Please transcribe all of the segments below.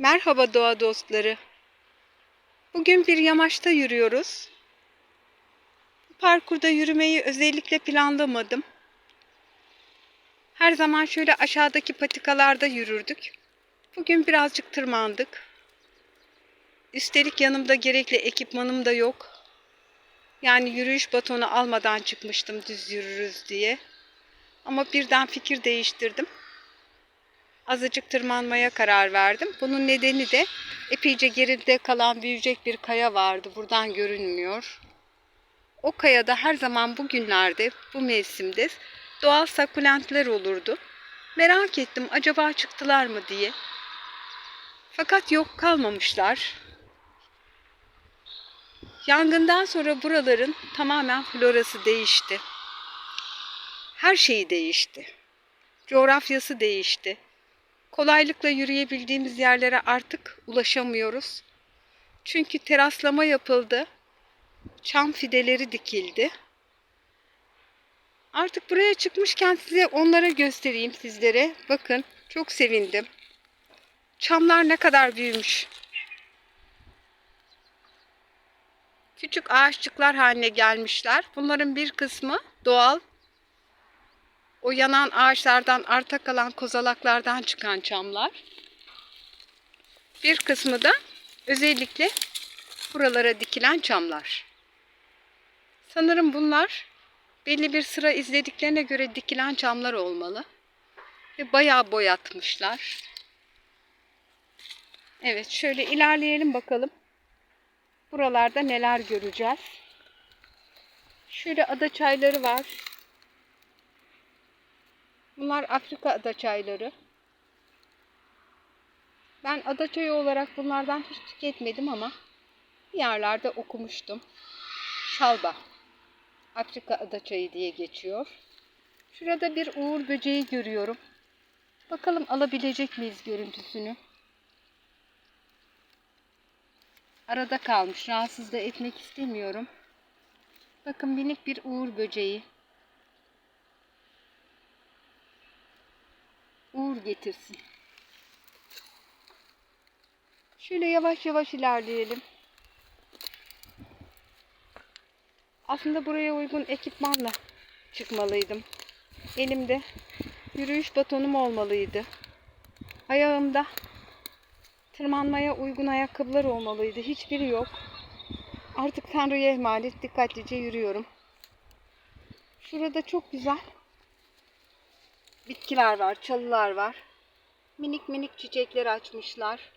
Merhaba doğa dostları. Bugün bir yamaçta yürüyoruz. Bu parkurda yürümeyi özellikle planlamadım. Her zaman şöyle aşağıdaki patikalarda yürürdük. Bugün birazcık tırmandık. Üstelik yanımda gerekli ekipmanım da yok. Yani yürüyüş batonu almadan çıkmıştım düz yürürüz diye. Ama birden fikir değiştirdim azıcık tırmanmaya karar verdim. Bunun nedeni de epeyce geride kalan büyüyecek bir kaya vardı. Buradan görünmüyor. O kayada her zaman bu günlerde, bu mevsimde doğal sakulentler olurdu. Merak ettim acaba çıktılar mı diye. Fakat yok kalmamışlar. Yangından sonra buraların tamamen florası değişti. Her şeyi değişti. Coğrafyası değişti kolaylıkla yürüyebildiğimiz yerlere artık ulaşamıyoruz. Çünkü teraslama yapıldı. Çam fideleri dikildi. Artık buraya çıkmışken size onlara göstereyim sizlere. Bakın çok sevindim. Çamlar ne kadar büyümüş. Küçük ağaççıklar haline gelmişler. Bunların bir kısmı doğal o yanan ağaçlardan arta kalan kozalaklardan çıkan çamlar. Bir kısmı da özellikle buralara dikilen çamlar. Sanırım bunlar belli bir sıra izlediklerine göre dikilen çamlar olmalı. Ve bayağı boyatmışlar. Evet şöyle ilerleyelim bakalım. Buralarda neler göreceğiz. Şöyle ada çayları var. Bunlar Afrika ada çayları. Ben ada çayı olarak bunlardan hiç tüketmedim ama bir yerlerde okumuştum. Şalba. Afrika ada çayı diye geçiyor. Şurada bir uğur böceği görüyorum. Bakalım alabilecek miyiz görüntüsünü? Arada kalmış. Rahatsız da etmek istemiyorum. Bakın minik bir uğur böceği. Uğur getirsin. Şöyle yavaş yavaş ilerleyelim. Aslında buraya uygun ekipmanla çıkmalıydım. Elimde yürüyüş batonum olmalıydı. Ayağımda tırmanmaya uygun ayakkabılar olmalıydı. Hiçbiri yok. Artık Tanrı'ya emanet dikkatlice yürüyorum. Şurada çok güzel bitkiler var, çalılar var. Minik minik çiçekler açmışlar.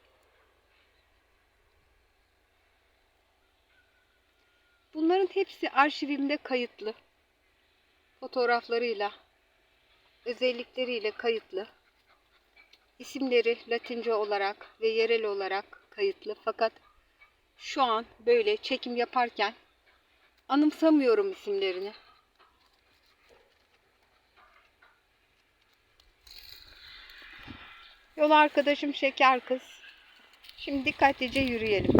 Bunların hepsi arşivimde kayıtlı. Fotoğraflarıyla, özellikleriyle kayıtlı. İsimleri Latince olarak ve yerel olarak kayıtlı. Fakat şu an böyle çekim yaparken anımsamıyorum isimlerini. Yol arkadaşım şeker kız. Şimdi dikkatlice yürüyelim.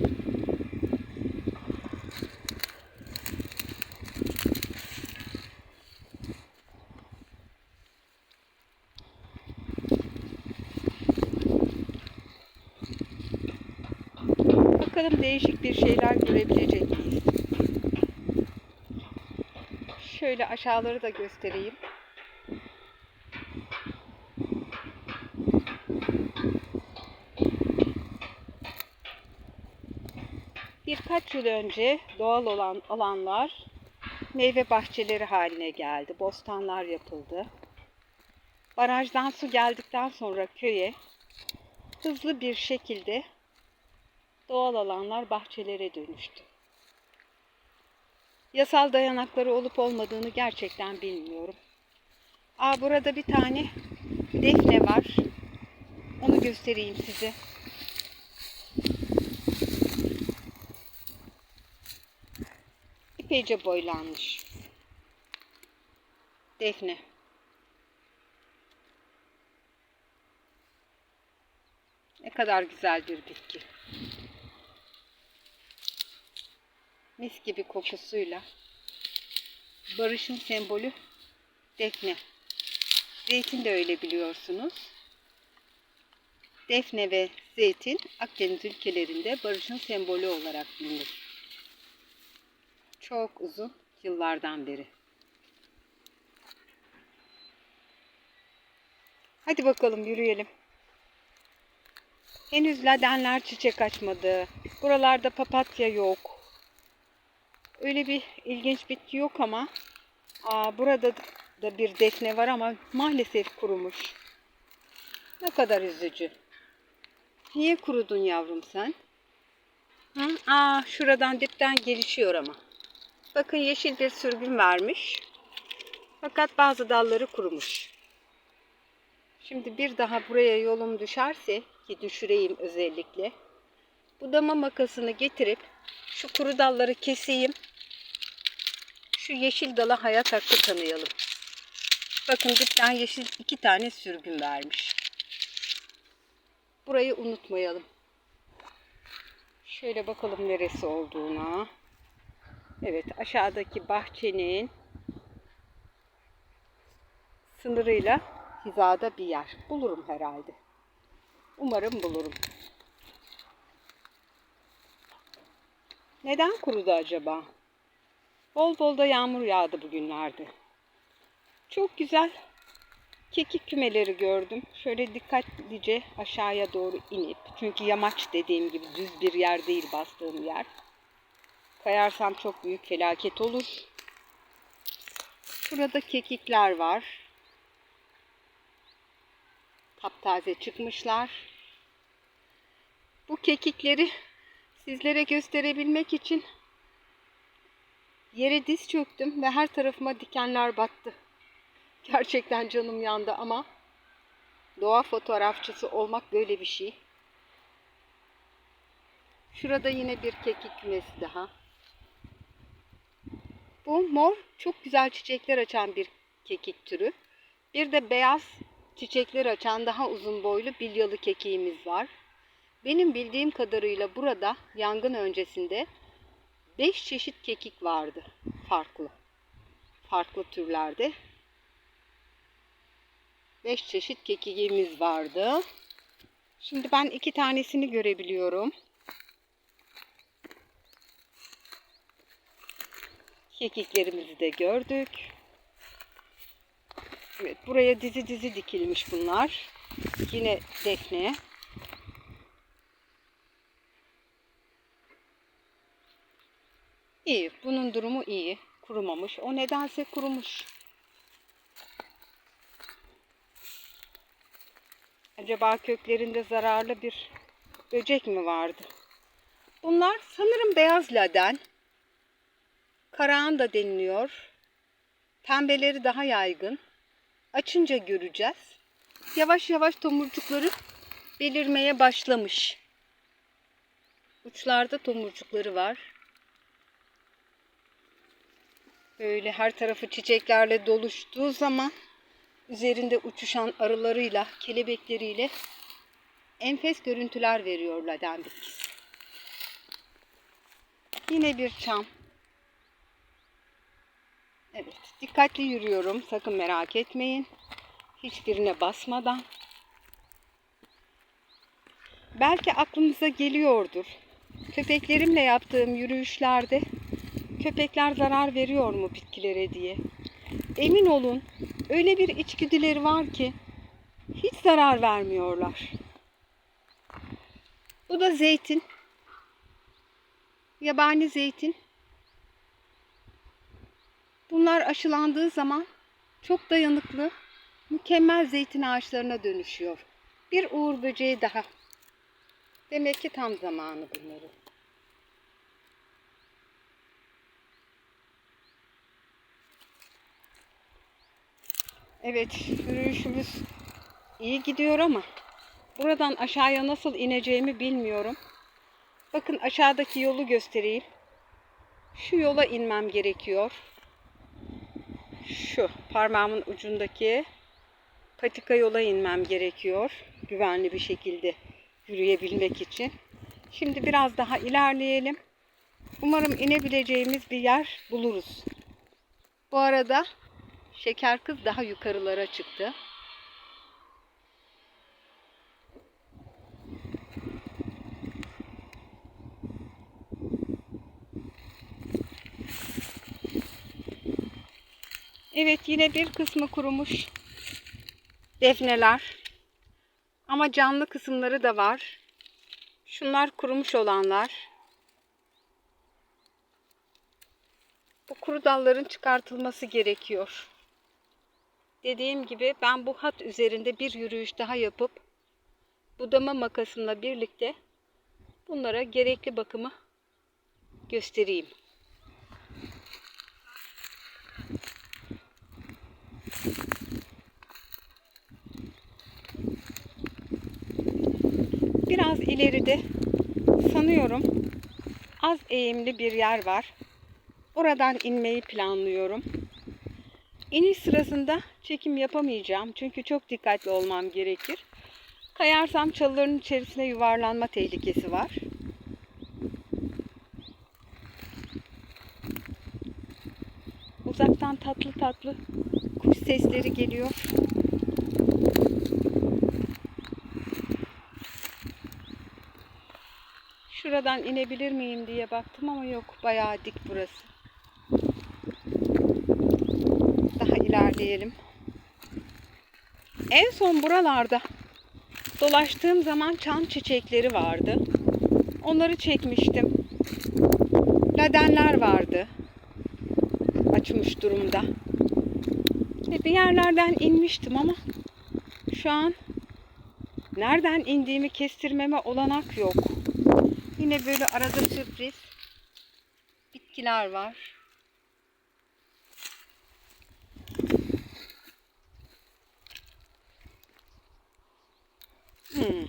Bakalım değişik bir şeyler görebilecek miyiz? Şöyle aşağıları da göstereyim. Birkaç yıl önce doğal olan alanlar meyve bahçeleri haline geldi. Bostanlar yapıldı. Barajdan su geldikten sonra köye hızlı bir şekilde doğal alanlar bahçelere dönüştü. Yasal dayanakları olup olmadığını gerçekten bilmiyorum. Aa burada bir tane defne var. Onu göstereyim size. Epeyce boylanmış. Defne. Ne kadar güzel bir bitki. Mis gibi kokusuyla. Barışın sembolü defne. Zeytin de öyle biliyorsunuz. Defne ve zeytin Akdeniz ülkelerinde barışın sembolü olarak bilinir. Çok uzun yıllardan beri. Hadi bakalım yürüyelim. Henüz ladenler çiçek açmadı. Buralarda papatya yok. Öyle bir ilginç bitki yok ama aa, burada da bir defne var ama maalesef kurumuş. Ne kadar üzücü. Niye kurudun yavrum sen? Hı? Aa, şuradan dipten gelişiyor ama. Bakın yeşil bir sürgün vermiş. Fakat bazı dalları kurumuş. Şimdi bir daha buraya yolum düşerse ki düşüreyim özellikle. Budama makasını getirip şu kuru dalları keseyim. Şu yeşil dala hayat hakkı tanıyalım. Bakın dipten yeşil iki tane sürgün vermiş. Burayı unutmayalım. Şöyle bakalım neresi olduğuna. Evet aşağıdaki bahçenin sınırıyla hizada bir yer. Bulurum herhalde. Umarım bulurum. Neden kurudu acaba? Bol bol da yağmur yağdı bugünlerde. Çok güzel kekik kümeleri gördüm. Şöyle dikkatlice aşağıya doğru inip. Çünkü yamaç dediğim gibi düz bir yer değil bastığım yer. Kayarsam çok büyük felaket olur. Burada kekikler var. Taptaze çıkmışlar. Bu kekikleri sizlere gösterebilmek için yere diz çöktüm ve her tarafıma dikenler battı. Gerçekten canım yandı ama doğa fotoğrafçısı olmak böyle bir şey. Şurada yine bir kekik kümesi daha. Bu mor çok güzel çiçekler açan bir kekik türü. Bir de beyaz çiçekler açan daha uzun boylu bilyalı kekiğimiz var. Benim bildiğim kadarıyla burada yangın öncesinde 5 çeşit kekik vardı. Farklı. Farklı türlerde. 5 çeşit kekiğimiz vardı. Şimdi ben iki tanesini görebiliyorum. Kekiklerimizi de gördük. Evet, buraya dizi dizi dikilmiş bunlar. Yine defne. İyi, bunun durumu iyi. Kurumamış. O nedense kurumuş. Acaba köklerinde zararlı bir böcek mi vardı? Bunlar sanırım beyaz laden. Karağan da deniliyor. Pembeleri daha yaygın. Açınca göreceğiz. Yavaş yavaş tomurcukları belirmeye başlamış. Uçlarda tomurcukları var. Böyle her tarafı çiçeklerle doluştuğu zaman üzerinde uçuşan arılarıyla, kelebekleriyle enfes görüntüler veriyor laden bitkisi. Yine bir çam. Evet, dikkatli yürüyorum. Sakın merak etmeyin. Hiçbirine basmadan. Belki aklınıza geliyordur. Köpeklerimle yaptığım yürüyüşlerde köpekler zarar veriyor mu bitkilere diye. Emin olun öyle bir içgüdüleri var ki hiç zarar vermiyorlar. Bu da zeytin. Yabani zeytin. Bunlar aşılandığı zaman çok dayanıklı, mükemmel zeytin ağaçlarına dönüşüyor. Bir uğur böceği daha. Demek ki tam zamanı bunların. Evet, yürüyüşümüz iyi gidiyor ama buradan aşağıya nasıl ineceğimi bilmiyorum. Bakın aşağıdaki yolu göstereyim. Şu yola inmem gerekiyor. Şu parmağımın ucundaki patika yola inmem gerekiyor. Güvenli bir şekilde yürüyebilmek için. Şimdi biraz daha ilerleyelim. Umarım inebileceğimiz bir yer buluruz. Bu arada Şeker kız daha yukarılara çıktı. Evet yine bir kısmı kurumuş defneler. Ama canlı kısımları da var. Şunlar kurumuş olanlar. Bu kuru dalların çıkartılması gerekiyor. Dediğim gibi ben bu hat üzerinde bir yürüyüş daha yapıp budama makasımla birlikte bunlara gerekli bakımı göstereyim. Biraz ileride sanıyorum az eğimli bir yer var. Oradan inmeyi planlıyorum. İniş sırasında çekim yapamayacağım çünkü çok dikkatli olmam gerekir. Kayarsam çalıların içerisine yuvarlanma tehlikesi var. Uzaktan tatlı tatlı kuş sesleri geliyor. Şuradan inebilir miyim diye baktım ama yok bayağı dik burası. Daha ilerleyelim. En son buralarda dolaştığım zaman çam çiçekleri vardı. Onları çekmiştim. Ladenler vardı. Açmış durumda. Ve bir yerlerden inmiştim ama şu an nereden indiğimi kestirmeme olanak yok. Yine böyle arada sürpriz bitkiler var. Hmm.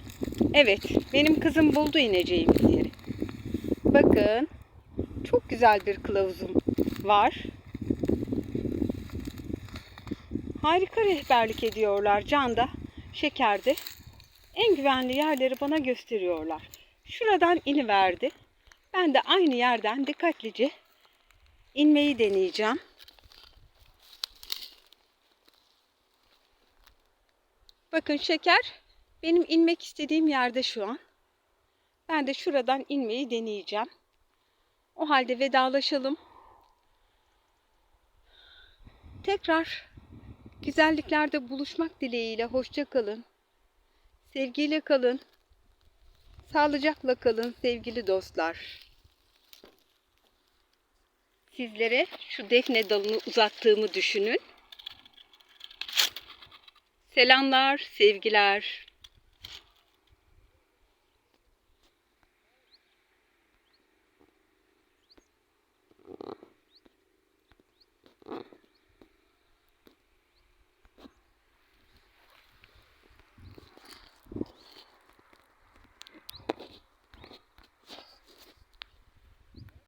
Evet, benim kızım buldu ineceğimiz yeri. Bakın, çok güzel bir kılavuzum var. Harika rehberlik ediyorlar Can'da, Şeker'de. En güvenli yerleri bana gösteriyorlar. Şuradan iniverdi. Ben de aynı yerden dikkatlice inmeyi deneyeceğim. Bakın şeker benim inmek istediğim yerde şu an. Ben de şuradan inmeyi deneyeceğim. O halde vedalaşalım. Tekrar güzelliklerde buluşmak dileğiyle hoşça kalın. Sevgiyle kalın. Sağlıcakla kalın sevgili dostlar. Sizlere şu defne dalını uzattığımı düşünün. Selamlar, sevgiler.